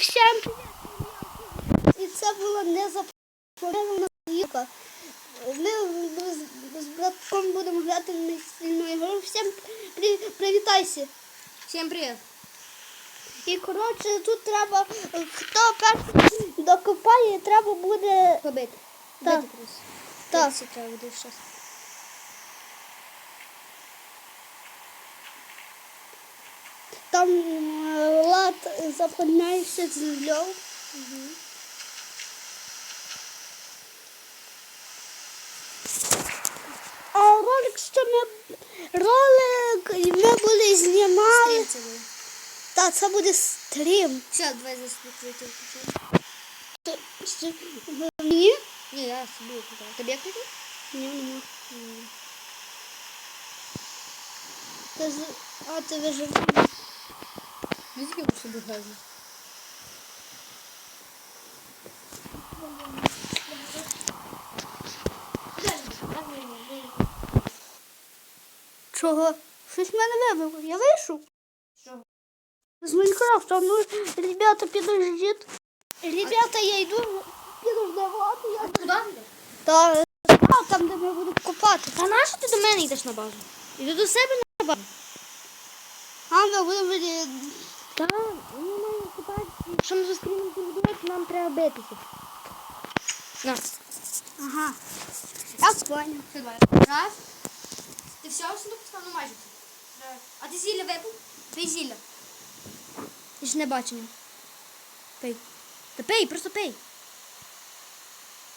всім привіт! І це була незапланована зйомка. Ми з- братком будемо грати в настільну ігру. Всім при- привітайся. Всем привет. І коротше, тут треба, хто перший докопає, треба буде. Побити. Так. Так. Це треба буде щас. Там е, лад заповняється з льов. А ролик, що ми ролик ми були знімали. Та це буде стрім. Все, давай заслухайте. Що- Ні? Ні, я собі купив. Тобі як купив? Ні. Ти з- А ти вижив. Візьми собі газу. Чого? Щось мене вибило. Я вийшов. Що? З Майнкрафта. Ну, ребята, підождіть. Ребята, я йду. Підождавати. Я... Куди? Та а, там, де ми будемо копати. Та нащо ти до мене йдеш на базу? Іди до себе на базу. А, ми будемо... е, вони ми маємо купати. Якщо ми зустрінемо будувати, нам треба битися. На. Ага. Я понял. Все, давай. Раз. Ти все сундук поставив? Ну майже Да. А ти зілля випив? Пий зілля. Ти ж не бачення. Пий. Та пий, просто пий.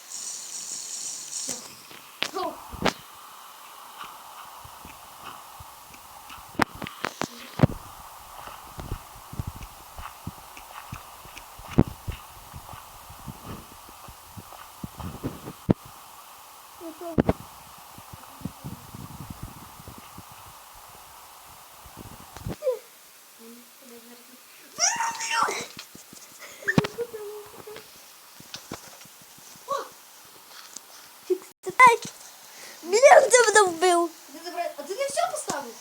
Все. Гоу. Ай! Блін, ти мене вбив. Ти забирай- А ти не все поставив?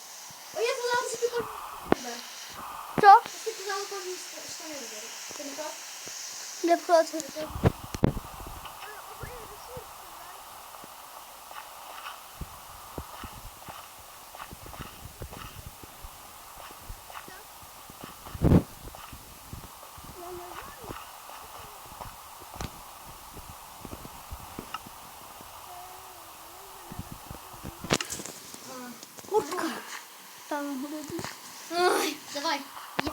А я казала, що ти кожен забереш. Що? Ти казала, кожен штани забереш. Ти не прав? Не проти. Куртка. Там буде. Ой, давай. Я.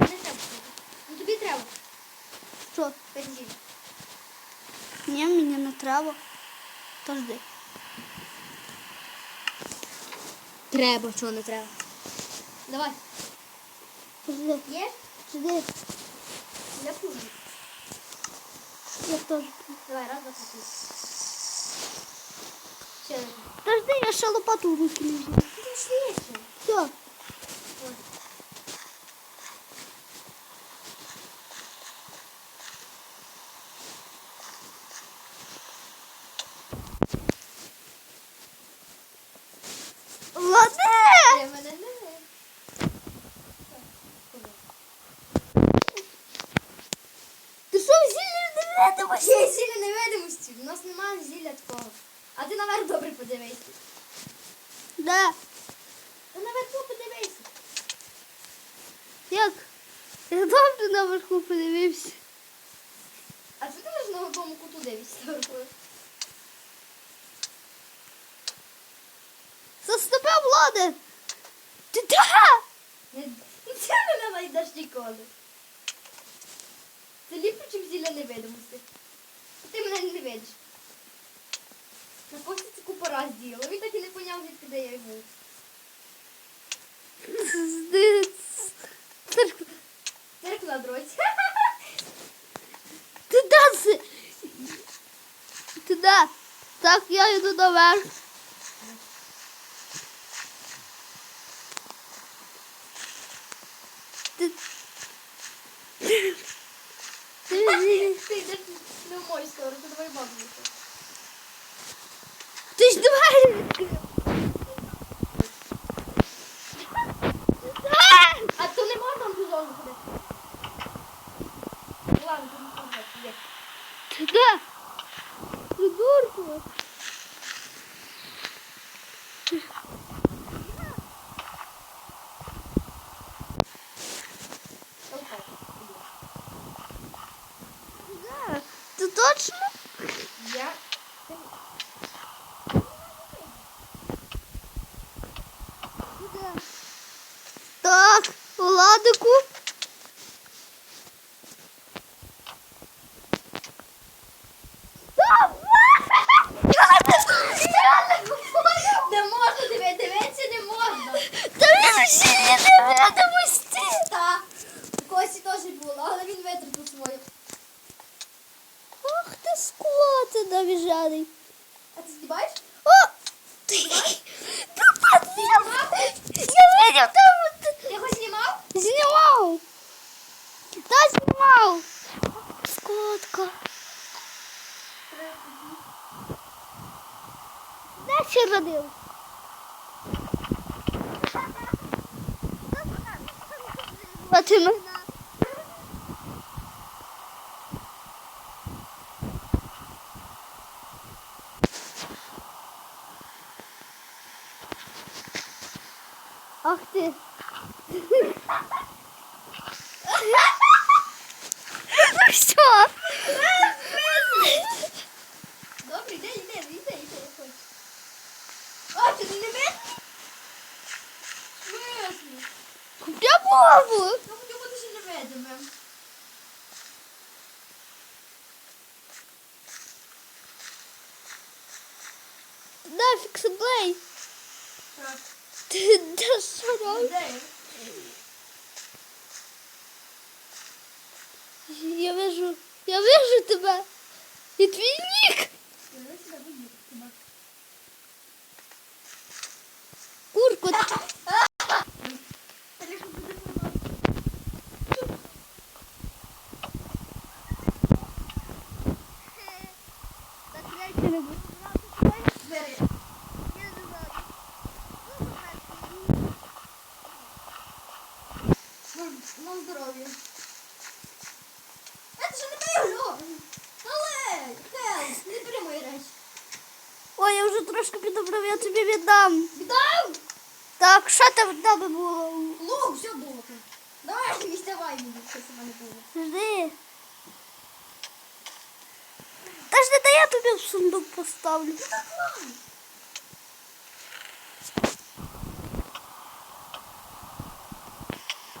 Не треба. Ну тобі треба. Що? Бензин. Ні, мені не треба. Тож? Треба, чого не треба. Давай. Жди, Є? жди. Я пужу. Я теж. Давай, раз, два, три. Один. Подожди, я ще лопату в руки не взяв. Ти. Все. Ладно. Я мене не Ти що зілля не видимося? Є зілля невидимості. У нас немає зілля такого. А ти наверх добре подивися. Да. Ти наверху подивися. Як? Я добре наверху подивився. А що ти лиш на одному куту дивишся наверху? Заступив влади. Ти да? Не- Ну мене знайдеш ніколи. Це ліпше, чим зілля невидимості. Ти мене не видиш. На пості це купа раз діяла. Він так і не поняв, звідки де я. Ти- Церква да? це? Ти? Так, я йду наверх. Ти... Ти... Ти йдеш не в мою сторону, то давай бабу. Ти ж двері відкрив. А! А то не можна в ту зону ходити. Де? Придурку. Де? Ти точно? Я. Так, Владику. Не можна дивитися, дивитися не можна. Та він ще не невидимості. Та. У Косі теж було, але він витратив свою. Ах ти скоти навіжаний. А ти здіваєш? О! Ти Я видів там Ти його знімав? знімав. Та знімав. Скотка. Де ще родив? Фатима. Да, фіксиблей. Так. Ти де що робиш? Де? Я вижу, я вижу тебе. І твій нік. Я тебе видно. Тебе. Курку. Ой, я вже трошки підобрав, я тобі віддам. Віддав? Так, що там в тебе було? Лук, все було. Давай, не ставай мені, що це в мене було. Жди. Та ж не я тобі в сундук поставлю.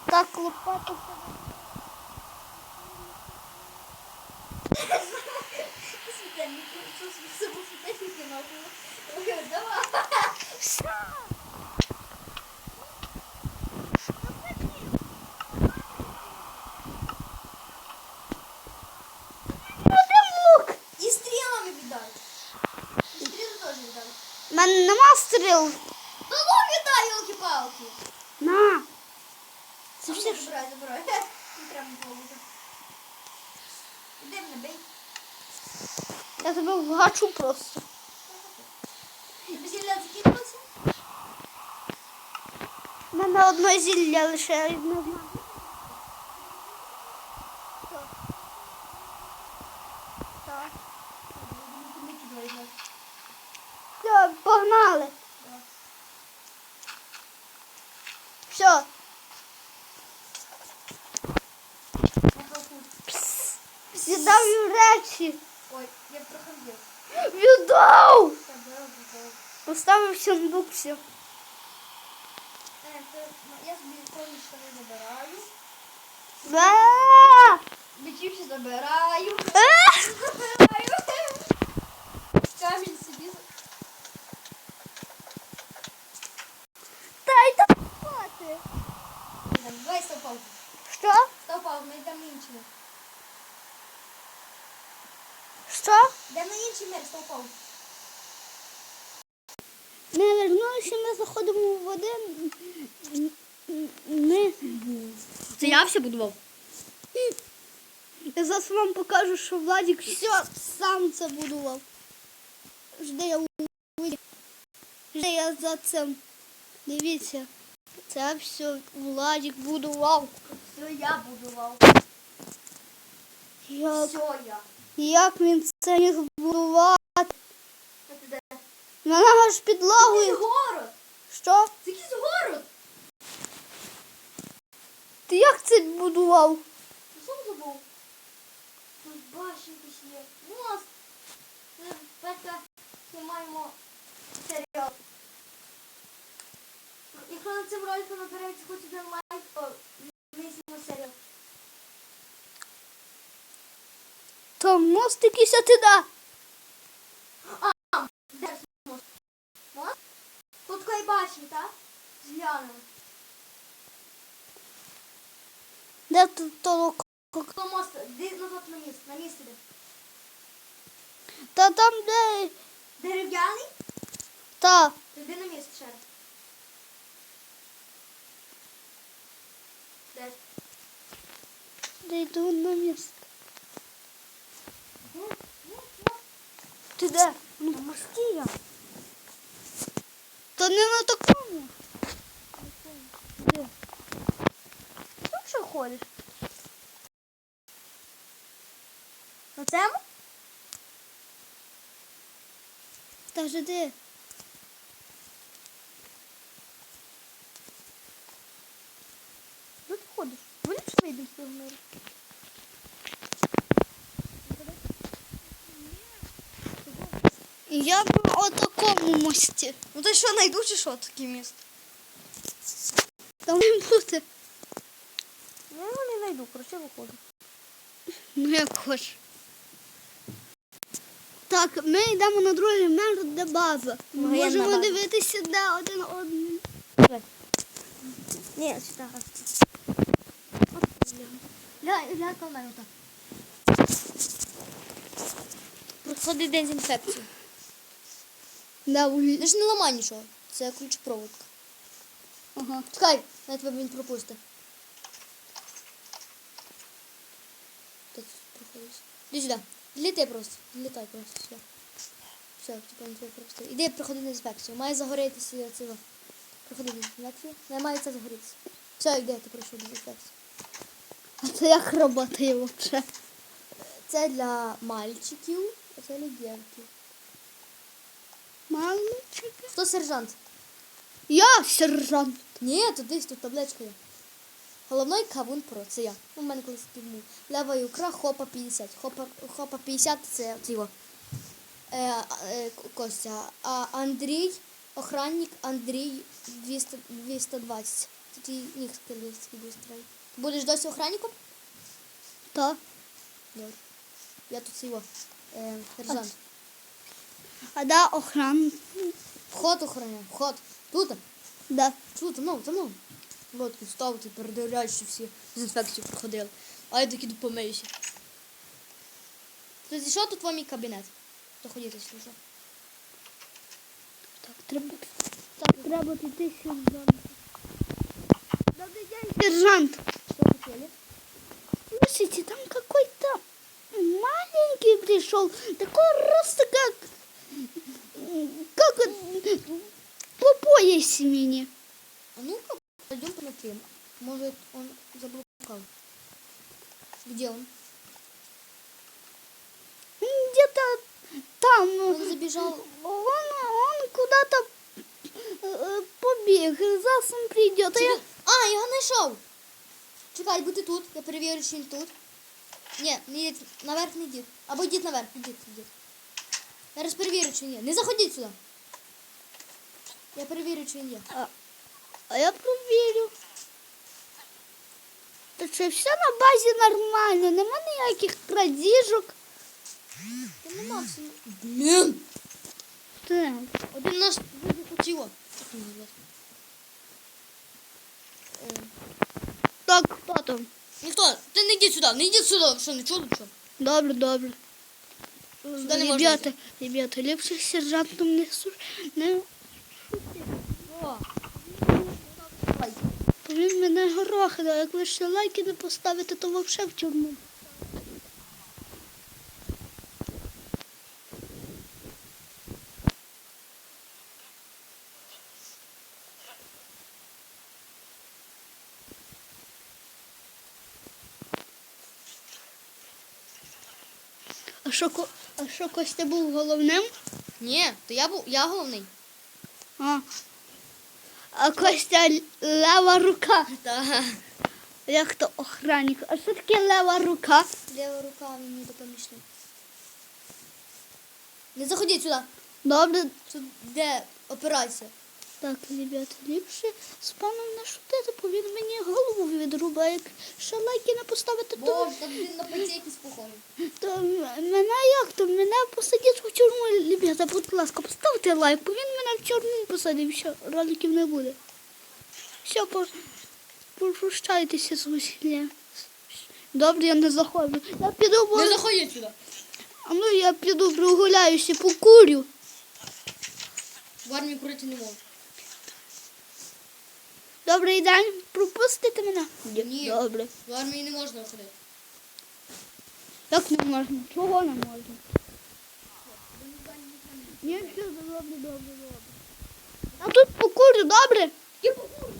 Так, лопата. в тебе. мене нема стріл. Ну лук віддай, елки-палки. На. Це все забирай, забирай. Не треба було. Іди мене бей. Я тебе вгачу просто. Зілля закинулося? У мене одне зілля лише одне. Все, погнали. Все. Віддав речі. Ой, я проходив. Віддав. Поставив все. Е, ну, Я собі повні штани забираю. А! Забираю. Забираю. Камінь собі. за- Дай там спати. Давай паузу. Що? Паузу, ми інший мир. Що? Йдемо на інший мир, став паузу. Ми вернулися, ми заходимо в один. Ми... Це я все будував. Я зараз вам покажу, що Владик все сам це будував. Жди, я увидю. Жди, я за цим. Дивіться. Це все Владик будував. Все я будував. Як? Все я. Як він це міг будувати? Ти де? Вона аж город. Що? Це якийсь город. Ти як це будував? Сам забув. Тут башенки ще є. Мост. Петя, знімаємо серіал. Якщо на цим роликом набереться хоч один лайк, то ми знімемо серіал. То мост якийсь а ти да. Де ж мост? Мост? Такої так? З ляною. Де тут то? Хто мост? Де назад на міст? На міст іде. Та там де. Дерев'яний? Та. Ти Де на міст ще? Де? Де йду на місце. Ну, ну, ну. Ти де? На мості я. То не на такому. Де? Ти що ходиш? На цьому? Та ж де? Де ти ходиш? Вони ж вийдемо з цього. Я на отакому мості. Ну ти що, знайду чи що таке місто? Там не буде. Я не знайду, коротше виходу. Ну як хочеш. Так, ми йдемо на другий мер, де база. Ми Воєнна можемо база. дивитися, де один одний. Ні, сюди. Глянь коло мене так. Проходить дезінфекцію. Да, у- Ти ж не ламай нічого. Це ключопроводка. Ага. Чекай, я тебе він пропустить. Ти тут проходиш. Іди сюди. Літай просто. Літай просто сюди. Все, типа не тебе пропустив. Іди проходи на інспекцію. Має загорітися цього. Проходи на інспекцію. Не має це загорітися. Все, йди, ти пройшов до інспекції. А це як працює взагалі? Це для мальчиків, а це для дівчинки. Мальчики. Хто сержант? Я сержант. Ні, тут десь тут табличка є. Головний кавун про це я. В мене колись був. Лева ікра, хопа 50. Хопа, хопа 50 це цього. Е, е, Костя. А Андрій, охранник Андрій 200, 220. Тут і ніг скалівський стрелять. Будеш досі охранником? Так. Добре. Я тут цього. Е, сержант. А да, охран. Вход охороняю. Вход. Тут. Да. Тут, ну, за мною. Лодку ставити, передивляють, що всі дезінфекцію проходили. А я таки допомиюся. Тоді що тут вам мій кабінет? То ходіть, якщо що. Так, треба. Так, треба піти сержант. Добрый день, сержант. Що хотіли? Слушайте, там какой-то маленький пришел, такой роста, как, как э, по поясе мне. А ну-ка, пойдем посмотрим. Может, он заблукал. Где он? Где-то там, Он забежал. он, он куда-то э, побег, зараз он придет. А я... А, я його знайшов. Чекай, будьте тут. Я перевірю, чи він тут. Ні, не йдіть. Наверх не йдіть. Або йдіть наверх, йдіть, йдіть. Я раз перевірю, чи він є. Не заходіть сюди. Я перевірю, чи він є. А, а я проверю. Та що все на базі нормально, нема ніяких крадіжок. Та нема все. Блін! Так. Один наш хотіло. Як він називається? Е, Так, хто там? Ніхто, ти не йдіть сюди, не йдіть сюди. Що, не чули, що? Добре, добре. Не можна Ребята, ребята, ліпше з сержантом не су... не... Він мене горохи, а як ви ще лайки не поставите, то взагалі в тюрму. А що, Ко- а що Костя був головним? Ні, то я був, я головний. А, а Костя лева рука. Так. Як то охранник? А що таке лева рука? Лева рука мені допомічник. Не заходіть сюди. Добре. Тут де операція. Так, ребята, ліпше з паном не шутити, бо він мені голову відрубає. Якщо лайки не поставити, то, Боже, так він на паці якийсь похожий. то мене як то? Мене посадять в тюрму, ребята, будь ласка, поставте лайк, бо він мене в тюрму посадив, що роликів не буде. Все, по, попрощайтеся з усілля. Добре, я не заходжу. Я піду, бо... Не заходіть сюди. А ну я піду прогуляюся, покурю. В армії курити не можу. Добрий день, пропустите мене? Ні. Добре. В армії не можна ходити. Як не можна? Чого не можна? Ні, все, добре, добре, добре. А тут покурю, добре? Я покурю.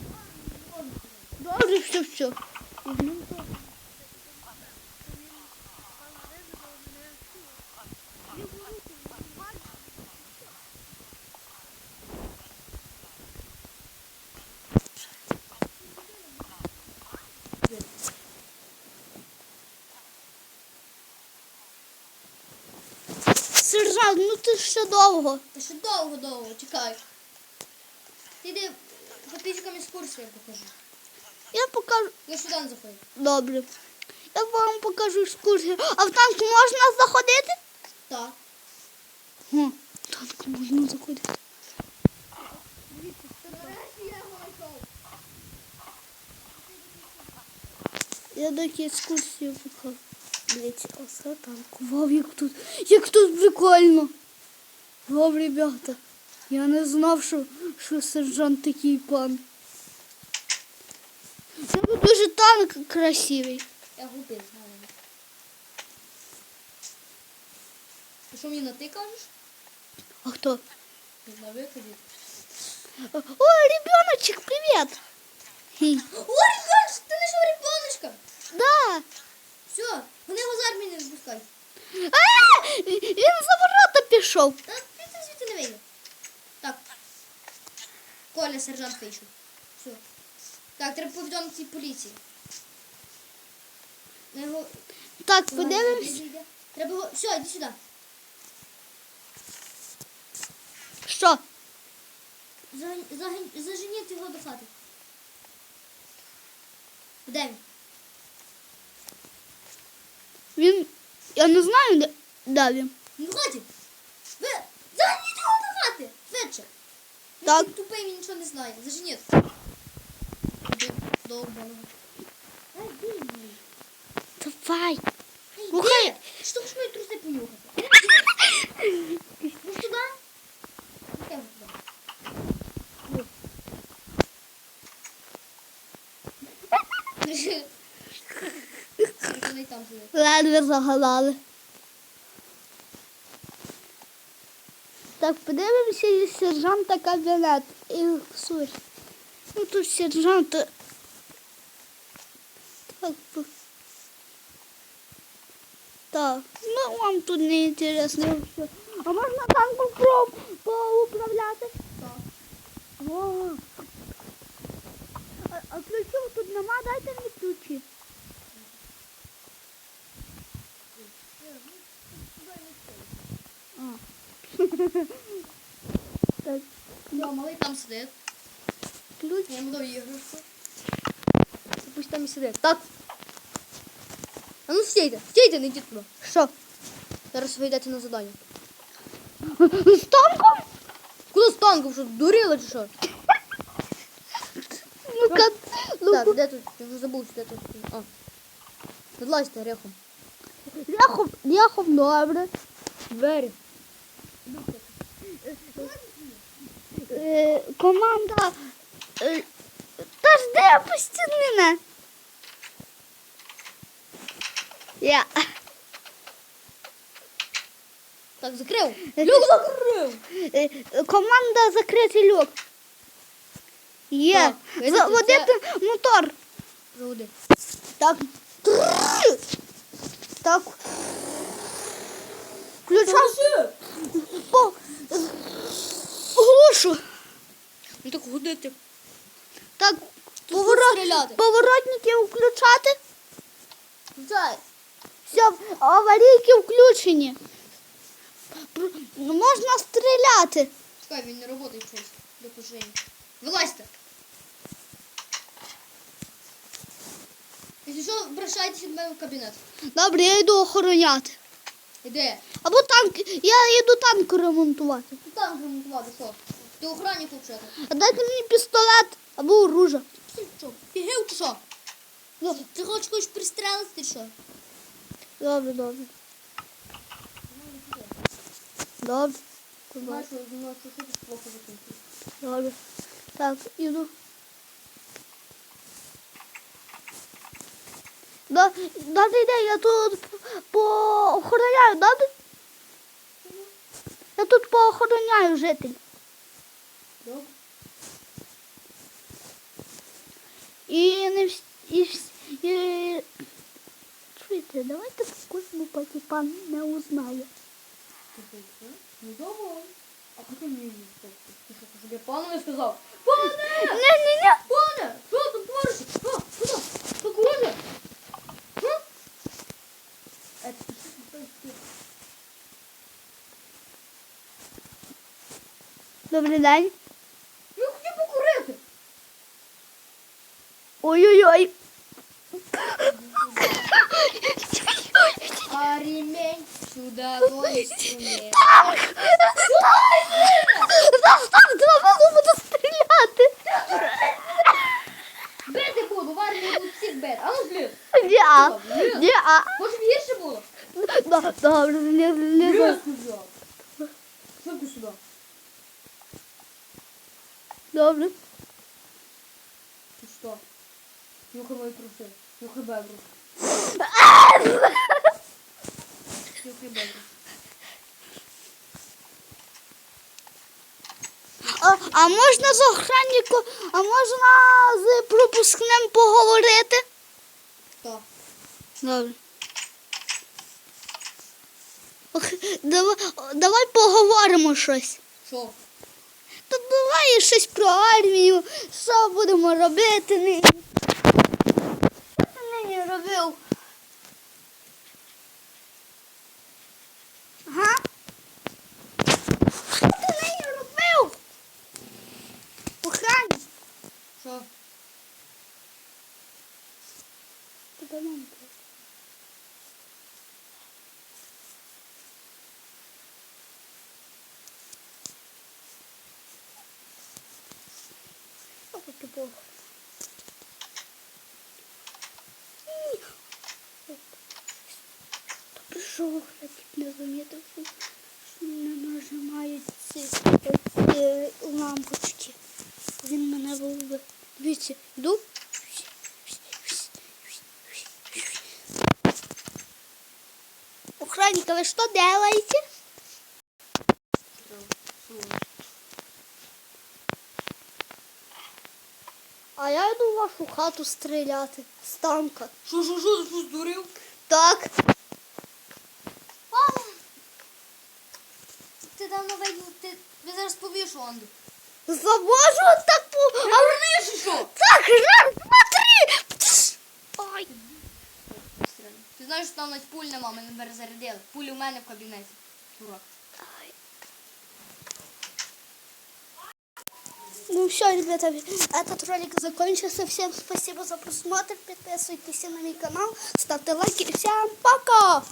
Добре, все, все. Сержант, ну ти ще довго. Та ще довго-довго, чекай. Фотичками з курсу я покажу. Я покажу. Я сюди не заходжу. Добре. Я вам покажу екскурсію. А в танк можна заходити? Так. О, в танк можна заходити. Я такі екскурсію покажу. Дивіться, оце танк. Вау, як тут, як тут прикольно. Вау, ребята. Я не знав, що, що сержант такий пан. Це дуже танк красивий. Я глупий, знаю. Ти що мені на ти кажеш? А хто? Не знаю, як ходити. О, ребеночек, привет! Хі. О, ребенок, ти знайшов ребеночка. Да. Все, вони його з армії не випускають. А, він за ворота пішов. Та сержант вийшов. Все. Так, треба повідомити поліції. Його... Так, подивимось. йди, йди. Треба його... Все, іди сюди. Що? Загань- загань- Заженіть його до хати. Де він? Він. Я не знаю, де, де він. Ну, в хаті. Ви... Заганіть його до хати. Швидше. Він Так. такий тупий, він нічого не знає. Обманого. Ай, де він? Давай. Ай, Слухай. де? Що ж мої труси понюхати? Ну, туди? Яке ви туди? Вони Так, подивимося і сержанта кабінет. І суть. Ну тут сержант. Так. Так, ну вам тут не інтересно. А можна танком поуправляти? Так. О. А, а ключів тут нема, дайте мені ключі. Так, Да, малий там сидить. ключ. Я йому дав іграшку. Пусть там і сидить. Так. А ну стійте, стійте, не йдіть туди. Що? Зараз ви йдете на завдання. З танком? Куди з танком? Що, дуріли чи що? Ну Так, де тут? Я вже забув, де тут. А. Підлазьте рехом. ляхом, ляхом добре. Двері. Е, команда. Е, та ж де постійнина? Я. Так, закрив. Люк закрив. Е, команда закритий люк. Є. Так, Заводити мотор. Заводи. Так. Так. включав по глушу. Ну так ходити. Так, Тут поворот, стріляти. поворотники включати. Так. Все, аварійки включені. Пр- ну, Можна стріляти. Чекай, він не працює щось. До. Вилазьте. Якщо що, обращайтеся до мене в кабінет. Добре, я йду охороняти. Іде. Або танк, я йду танк ремонтувати. Ти там ремонтувати, що? Ти охранник взагалі. А дайте мені пістолет або оружие. Ти що? Фігів чи що? Ну, ти хочеш когось пристрелити, чи що? Добре, добре. Добре. Плохо. Добре. Так, іду. Да, добрий день, я тут поохороняю, добре? Я тут поохороняю житель. І не всі. І, всі- і... Чуєте, давайте поки пан не узнає. Ну давай. А потім мені не. Ти що, щоб я пану не сказав? Пане! Ні-ні-ні. Пане! Що тут твориш? Спокійно. Га? Е, що тут? Добрий день. Ой-ой-ой. А ремень сюда гонит инструмент. Так! Так, треба буде стріляти. Бити буду, в армії тут всіх бити. А ну зліз. Дя. Дя. Може б гірше було? Добре, не, не, Я сказав. Ти сюди? Добре. Ти що? Нюхай мої труси. Нюхай бебру. Нюхай бебру. А, а можна з охранником, а можна з пропускним поговорити? Хто? Добре. Ох, давай, давай поговоримо щось. Що? Та давай щось про армію, що будемо робити ти нині робив? Ага. Що ти нині робив? Охранник. Що? Тебе мамка. Ох, ти Бог. Ні. Та прийшов, я тільки не замітив, що що не нажимають ці лампочки. Він мене вбив. Дивіться, йду. Охранник, а вы что делаете? А я йду в вашу хату стріляти з танка. Що, що, що, ти що здурів? Так. ти, ви зараз повішу, Анду. Завожу таку. А Верниш, що? так, жар, смотри. Пш. Ой. Ти знаєш, що там навіть пуль нема, мене перезарядили. Пулі у мене в кабінеті. Дурак. Ну все, ребята, этот ролик закончился. Всем спасибо за просмотр. Подписывайтесь на мой канал, ставьте лайки. Всем пока!